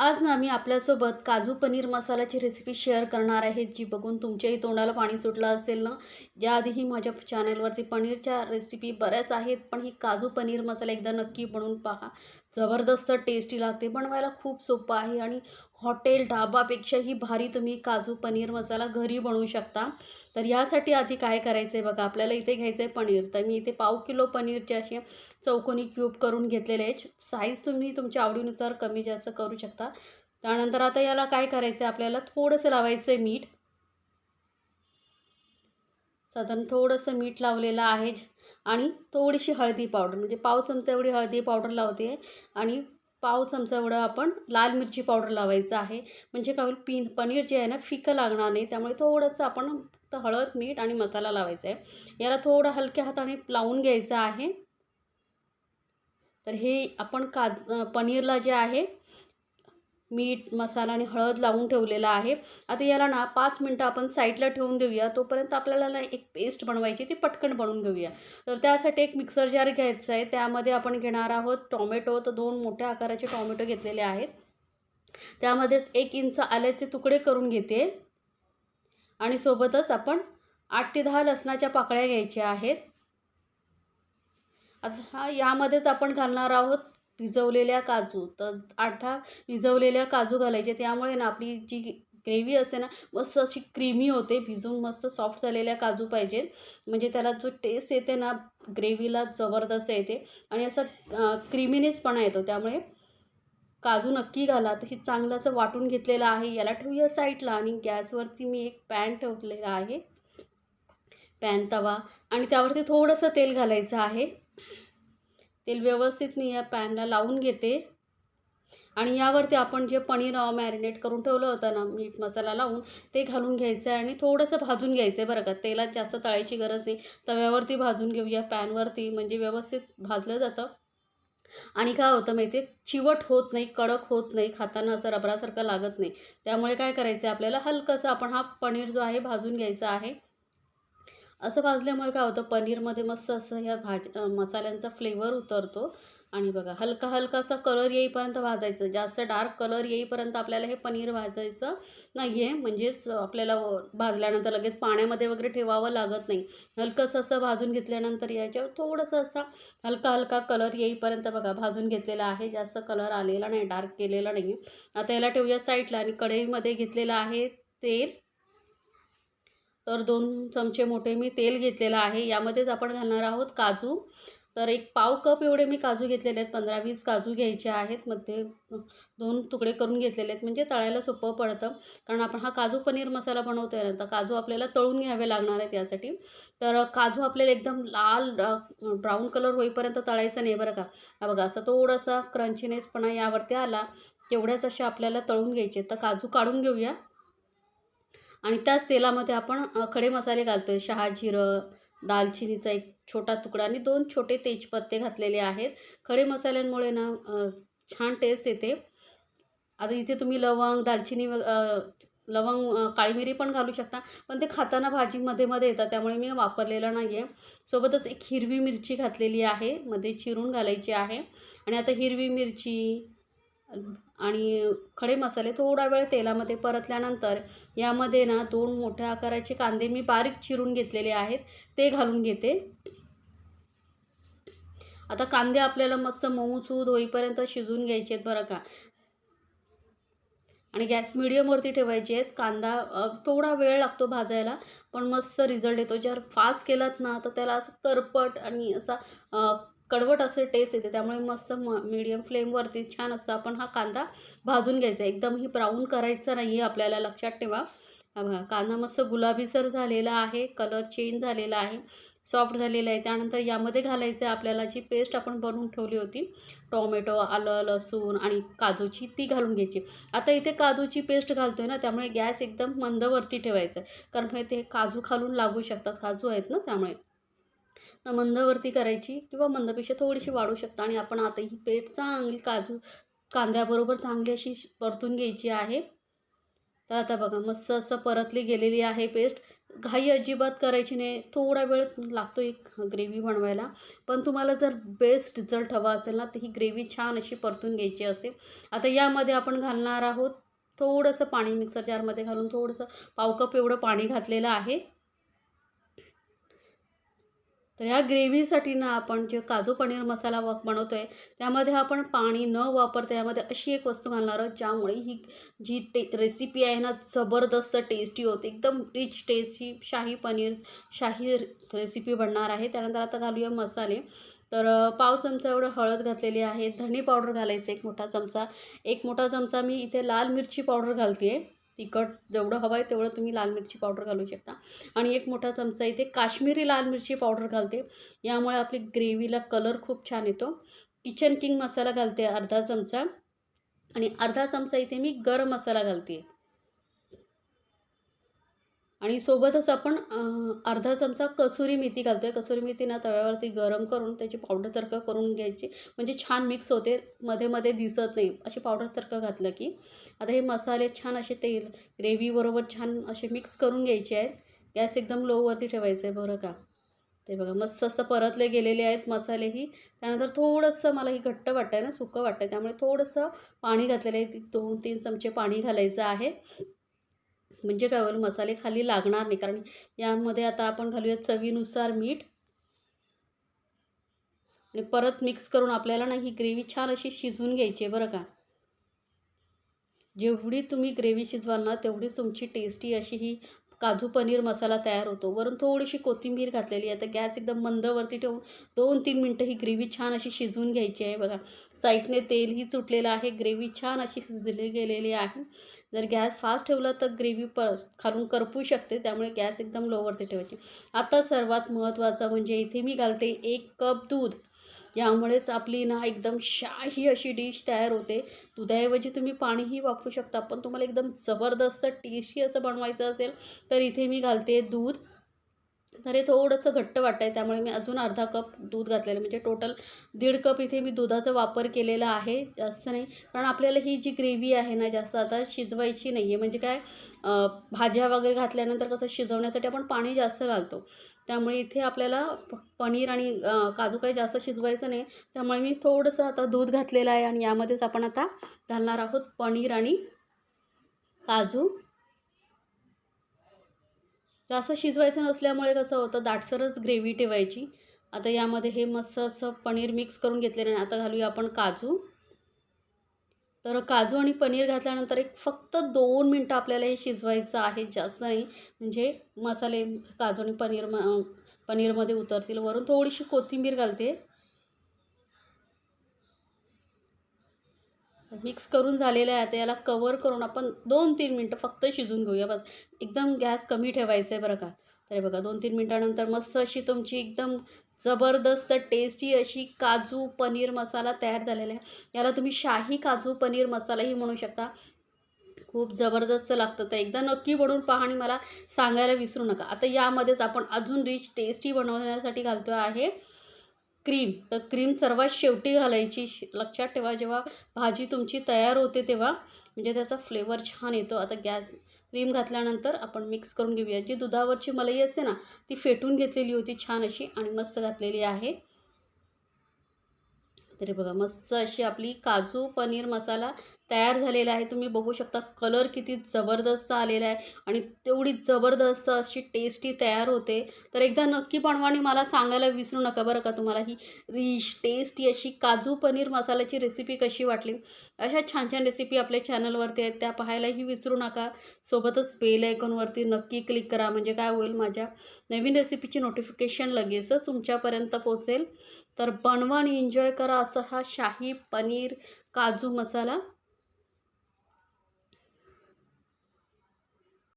आज ना मी आपल्यासोबत काजू पनीर मसाल्याची रेसिपी शेअर करणार आहे जी बघून तुमच्याही तोंडाला पाणी सुटलं असेल ना? याआधीही माझ्या चॅनलवरती पनीरच्या रेसिपी बऱ्याच आहेत पण ही काजू पनीर मसाला एकदा नक्की बनवून पहा. जबरदस्त टेस्टी लागते. बनवायला खूप सोपं आहे आणि हॉटेल ढाबापेक्षाही भारी तुम्ही काजू पनीर मसाला घरी बनवू शकता. तर यासाठी आधी काय करायचं आहे बघा आपल्याला इथे घ्यायचं आहे पनीर. तर मी इथे पाव किलो पनीरचे असे चौकोनी क्यूब करून घेतलेले आहे साईज तुम्ही तुमच्या आवडीनुसार कमी जास्त करू शकता. त्यानंतर आता याला काय करायचं आहे आपल्याला थोडंसं लावायचं आहे मीठ. साधारण थोडंसं मीठ लावलेलं आहे आणि थोडीशी हळदी पावडर म्हणजे पाव चमचा एवढी हळदी पावडर लावते आणि पाव चमचा एवढं आपण लाल मिरची पावडर लावायचं आहे. म्हणजे काय होईल पिन पनीर जे आहे ना फिकं लागणार नाही त्यामुळे थोडंसं आपण फक्त हळद मीठ आणि मसाला लावायचा आहे. याला थोडं हलक्या हाताने लावून घ्यायचं आहे. तर हे आपण का पनीरला जे आहे मीठ मसाला आणि हळद लावून ठेवलेला आहे. आता याला ना पाच मिनटं आपण साईडला ठेवून देऊया. तोपर्यंत आपल्याला ना एक पेस्ट बनवायची ती पटकन बनवून घेऊया. तर त्यासाठी एक मिक्सर जार घ्यायचा आहे. त्यामध्ये आपण घेणार आहोत टॉमॅटो तर दोन मोठ्या आकाराचे टॉमॅटो घेतलेले आहेत. त्यामध्येच एक इंच आल्याचे तुकडे करून घेते. आणि सोबतच आपण आठ ते दहा लसणाच्या पाकळ्या घ्यायच्या आहेत. आता हा यामध्येच आपण घालणार आहोत भिजवलेल्या काजू तर आठ भिजवलेल्या काजू घालायचे. त्यामुळे ना आपली जी ग्रेव्ही असते ना मस्त अशी क्रीमी होते भिजून मस्त सॉफ्ट झालेल्या काजू पाहिजे. म्हणजे त्याला जो टेस्ट येते ना ग्रेव्हीला जबरदस्त येते. आणि असं क्रिमिनेसपणा येतो. त्यामुळे काजू नक्की घाला. तर हे चांगलं असं वाटून घेतलेलं आहे. याला ठेवूया साईडला आणि गॅसवरती मी एक पॅन ठेवलेला आहे. पॅन तवा. आणि त्यावरती थोडंसं तेल घालायचं आहे. तेल व्यवस्थित मी या पॅनला लावून घेते. आणि यावरती आपण जे पनीर मॅरिनेट करून ठेवलं होतं ना मीठ मसाला लावून ते घालून घ्यायचं आहे आणि थोडंसं भाजून घ्यायचं आहे बरं का. तेलात जास्त तळायची गरज नाही. तव्यावरती भाजून घेऊया पॅनवरती म्हणजे व्यवस्थित भाजलं जातं. आणि काय होतं माहिती आहे? चिवट होत नाही कडक होत नाही खाताना असं रबरासारखं लागत नाही. त्यामुळे काय करायचं आहे आपल्याला? हलकंसं आपण हा पनीर जो आहे भाजून घ्यायचा आहे. असं भाजल्यामुळे काय होतं पनीरमध्ये मस्त असं ह्या भाज मसाल्यांचा फ्लेवर उतरतो. आणि बघा हलका हलकासा कलर येईपर्यंत भाजायचं. जास्त डार्क कलर येईपर्यंत आपल्याला हे पनीर भाजायचं नाही आहे म्हणजेच आपल्याला भाजल्यानंतर लगेच पाण्यामध्ये वगैरे ठेवावं लागत नाही. हलकंसं असं भाजून घेतल्यानंतर याच्यावर थोडंसं असा हलका हलका कलर येईपर्यंत बघा भाजून घेतलेला आहे. जास्त कलर आलेला नाही डार्क केलेला नाही आता याला ठेवूया साईडला आणि कढईमध्ये घेतलेलं आहे तेल. तर दोन चमचे मोठे मी तेल घेतलेलं आहे. यामध्येच आपण घालणार आहोत काजू. तर एक पाव कप एवढे मी काजू घेतलेले आहेत. पंधरा वीस काजू घ्यायचे आहेत. मध्ये दोन तुकडे करून घेतलेले आहेत. म्हणजे तळायला सोपं पडतं. कारण आपण हा काजू पनीर मसाला बनवतो आहे ना तर काजू आपल्याला तळून घ्यावे लागणार आहेत यासाठी. तर काजू आपल्याला एकदम लाल ब्राऊन कलर होईपर्यंत तळायचं नाही बरं का. बघा असं थोडासा क्रंचीनेसपणा यावरती आला. तेवढ्याच असे आपल्याला तळून घ्यायचे तर काजू काढून घेऊया. आणि त्याच तेलामध्ये आपण खडे मसाले घालतो आहे शहा जिरं दालचिनीचा एक छोटा तुकडा आणि दोन छोटे तेजपत्ते घातलेले आहेत. खडे मसाल्यांमुळे ना छान टेस्ट येते. आता इथे तुम्ही लवंग दालचिनी लवंग काळी मिरी पण घालू शकता. पण ते खाताना भाजीमध्ये मध्ये येतात. त्यामुळे मी वापरलेलं नाही आहे सोबतच एक हिरवी मिरची घातलेली आहे. मध्ये चिरून घालायची आहे. आणि आता हिरवी मिरची आणि खडे मसाले थोडा वेळ तेलामध्ये परतल्यानंतर यामध्ये ना दोन मोठ्या आकाराचे कांदे मी बारीक चिरून घेतलेले आहेत ते घालून घेते. आता कांदे आपल्याला मस्त मऊ सूद होईपर्यंत शिजवून घ्यायचे आहेत बरं का. आणि गॅस मिडियमवरती ठेवायचे आहेत. कांदा थोडा वेळ लागतो भाजायला पण मस्त रिझल्ट येतो. जर फास्ट ना तर त्याला असं करपट आणि असा कडवट असे टेस्ट येते. त्यामुळे मस्त म मीडियम फ्लेमवरती छान असं आपण हा कांदा भाजून घ्यायचा. एकदमही ब्राऊन करायचं नाही आहे आपल्याला लक्षात ठेवा. कांदा मस्त गुलाबीसर झालेला आहे कलर चेंज झालेला आहे सॉफ्ट झालेला आहे. त्यानंतर यामध्ये घालायचं आहे आपल्याला जी पेस्ट आपण बनवून ठेवली होती टोमॅटो आलं लसूण आणि काजूची ती घालून घ्यायची. आता इथे काजूची पेस्ट घालतो आहे ना त्यामुळे गॅस एकदम मंदवरती ठेवायचा आहे. कारण ते काजू खालून लागू शकतात. काजू आहेत ना त्यामुळे. मंदवरती करायची किंवा मंदपेक्षा थोडीशी वाढू शकता. आणि आपण आता ही पेठ चांगली काजू कांद्याबरोबर चांगली अशी परतून घ्यायची आहे. तर आता बघा मस्त असं परतली गेलेली आहे पेस्ट. घाई अजिबात करायची नाही. थोडा वेळ लागतो एक ग्रेव्ही बनवायला. पण तुम्हाला जर बेस्ट रिझल्ट हवा असेल ना तर ही ग्रेव्ही छान अशी परतून घ्यायची असेल आता यामध्ये आपण घालणार आहोत थोडंसं पाणी मिक्सर जारमध्ये घालून थोडंसं पाव कप एवढं पाणी घातलेलं आहे. तर ह्या ग्रेव्हीसाठी ना आपण जे काजू पनीर मसाला वक बनवतो आहे त्यामध्ये आपण पाणी न वापरता यामध्ये अशी एक वस्तू घालणार आहोत ज्यामुळे ही जी टे रेसिपी आहे ना जबरदस्त टेस्टी होते. एकदम रिच टेस्टी शाही पनीर शाही रेसिपी बनणार आहे. त्यानंतर आता घालूया मसाले. तर पाव चमचा एवढं हळद घातलेली आहे. धणे पावडर घालायचं एक मोठा चमचा. एक मोठा चमचा मी इथे लाल मिरची पावडर घालते आहे तिखट जेवढं हवं आहे तेवढं तुम्ही लाल मिरची पावडर घालू शकता. आणि एक मोठा चमचा इथे काश्मीरी लाल मिरची पावडर घालते. यामुळे आपली ग्रेव्हीला कलर खूप छान येतो. किचन किंग मसाला घालते अर्धा चमचा. आणि अर्धा चमचा इथे मी गरम मसाला घालते. आणि सोबतच आपण अर्धा चमचा कसुरी मेथी घालतो आहे कसुरी मेथी ना तव्यावरती गरम करून त्याची पावडरसारखं करून घ्यायची. म्हणजे छान मिक्स होते. मध्ये मध्ये दिसत नाही. अशी पावडरसारखं घातलं की. आता हे मसाले छान असे तेल ग्रेव्हीबरोबर छान असे मिक्स करून घ्यायचे आहेत. गॅस एकदम लोवरती ठेवायचं आहे बरं का. ते बघा मस्त असं परतले गेलेले आहेत मसालेही त्यानंतर थोडंसं मला ही घट्ट वाटतं आहे ना सुकं वाटतं. आहे त्यामुळे थोडंसं पाणी घातलेलं आहे. दोन तीन चमचे पाणी घालायचं आहे. म्हणजे काय होईल मसाले खाली लागणार नाही. कारण यामध्ये आता आपण घालूया चवीनुसार मीठ. आणि परत मिक्स करून आपल्याला ना ही ग्रेव्ही छान अशी शिजवून घ्यायची आहे बरं का. जेवढी तुम्ही ग्रेव्ही शिजवाल ना तेवढीच तुमची टेस्टी अशी ही काजू पनीर मसाला तयार होतो. वरून थोडीशी कोथिंबीर घातलेली आहे. तर गॅस एकदम मंदवरती ठेवून दोन तीन मिनटं ही ग्रेव्ही छान अशी शिजवून घ्यायची आहे. बघा साईडने तेलही सुटलेलं आहे. ग्रेव्ही छान अशी शिजली गेलेली आहे. जर गॅस फास्ट ठेवला तर ग्रेव्ही प खालून करपू शकते. त्यामुळे गॅस एकदम लोवरती ठेवायची. आता सर्वात महत्त्वाचं म्हणजे इथे मी घालते एक कप दूध. यामुळेच आपली ना एकदम शाही अशी डिश तयार होते. दुधाऐवजी तुम्ही पाणीही वापरू शकता पण तुम्हाला एकदम जबरदस्त टेस्टी असं बनवायचं असेल तर इथे मी घालते दूध. तर हे थोडंसं घट्ट वाटतं आहे त्यामुळे मी अजून अर्धा कप दूध घातलेलं म्हणजे टोटल दीड कप इथे मी दुधाचा वापर केलेला आहे जास्त नाही. कारण आपल्याला ही जी ग्रेव्ही आहे ना जास्त आता शिजवायची नाही आहे म्हणजे काय भाज्या वगैरे घातल्यानंतर कसं शिजवण्यासाठी आपण पाणी जास्त घालतो. त्यामुळे इथे आपल्याला पनीर आणि काजू काही जास्त शिजवायचं नाही. त्यामुळे मी थोडंसं आता दूध घातलेलं आहे आणि यामध्येच आपण आता घालणार आहोत पनीर आणि काजू. जास्त शिजवायचं नसल्यामुळे कसं होतं दाटसरच ग्रेव्ही ठेवायची. आता यामध्ये हे मस्त असं पनीर मिक्स करून घेतलेलं आणि आता घालूया आपण काजू. तर काजू आणि पनीर घातल्यानंतर एक फक्त दोन मिनटं आपल्याला हे शिजवायचं आहे. जास्त नाही. म्हणजे मसाले काजू आणि पनीर म पनीरमध्ये उतरतील. वरून थोडीशी कोथिंबीर घालते. मिक्स करून झालेलं आहे आता याला कवर करून आपण दोन तीन मिनटं फक्त शिजून घेऊया. बस एकदम गॅस कमी ठेवायचं आहे बरं का. तर बघा दोन तीन मिनटानंतर मस्त अशी तुमची एकदम जबरदस्त टेस्टी अशी काजू पनीर मसाला तयार झालेला आहे. याला तुम्ही शाही काजू पनीर मसालाही म्हणू शकता. खूप जबरदस्त लागतं तर एकदा नक्की बनवून पहा आणि मला सांगायला विसरू नका. आता यामध्येच आपण अजून रिच टेस्टी बनवण्यासाठी घालतो आहे. क्रीम. तर क्रीम सर्वात शेवटी घालायची. श- लक्षात ठेवा जेव्हा भाजी तुमची तयार होते तेव्हा म्हणजे त्याचा फ्लेवर छान येतो. आता गॅस क्रीम घातल्यानंतर आपण मिक्स करून घेऊया. जी दुधावरची मलई असते ना ती फेटून घेतलेली होती छान अशी आणि मस्त घातलेली आहे. तरी बघा मस्त अशी आपली काजू पनीर मसाला तयार झालेला आहे. तुम्ही बघू शकता कलर किती जबरदस्त आलेला आहे आणि तेवढी जबरदस्त अशी टेस्टी तयार होते. तर एकदा नक्की बनवा आणि मला सांगायला विसरू नका बरं का तुम्हाला ही रिच टेस्टी अशी काजू पनीर मसाल्याची रेसिपी कशी वाटली. अशा छान छान रेसिपी आपल्या चॅनलवरती आहेत त्या पाहायलाही विसरू नका. सोबतच बेल आयकॉनवरती नक्की क्लिक करा म्हणजे काय होईल माझ्या नवीन रेसिपीची नोटिफिकेशन लगेचच तुमच्यापर्यंत पोचेल तर बनवा आणि एन्जॉय करा असं हा शाही पनीर काजू मसाला.